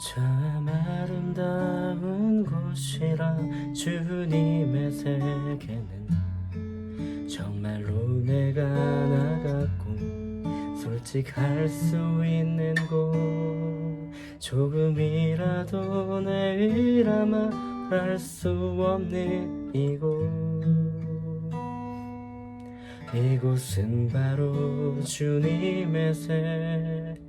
참 아름다운 곳이라 주님의 세계는 정말로 내가 나갔고 솔직할 수 있는 곳. 조금이라도 내일아 말할 수 없는 이곳. 이곳은 바로 주님의 세계라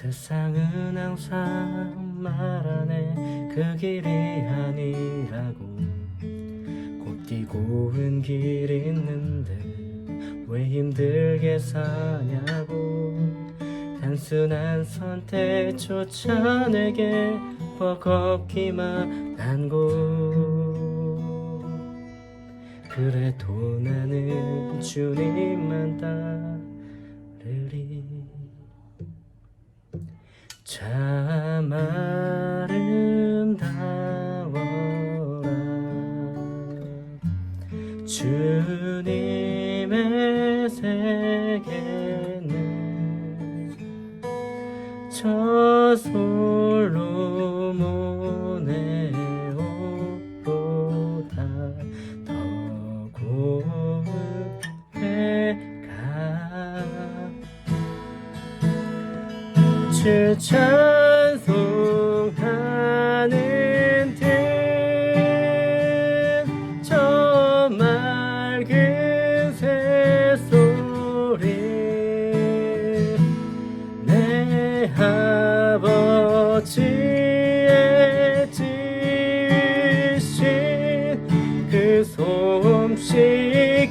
세상은 항상 말하네 그 길이 아니라고. 곧 뛰고은 길 있는데 왜 힘들게 사냐고. 단순한 선택조차 내게 버겁기만 한곳 그래도 나는 주님만 따 참 아름다워라. 주님의 세계는 저 솔로 주 찬송하는 듯저 맑은 새소리. 내 아버지의 지으신 그 솜씨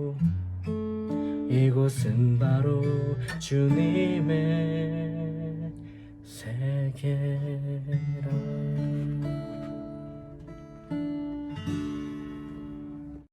이곳은 바로 주님의 세계라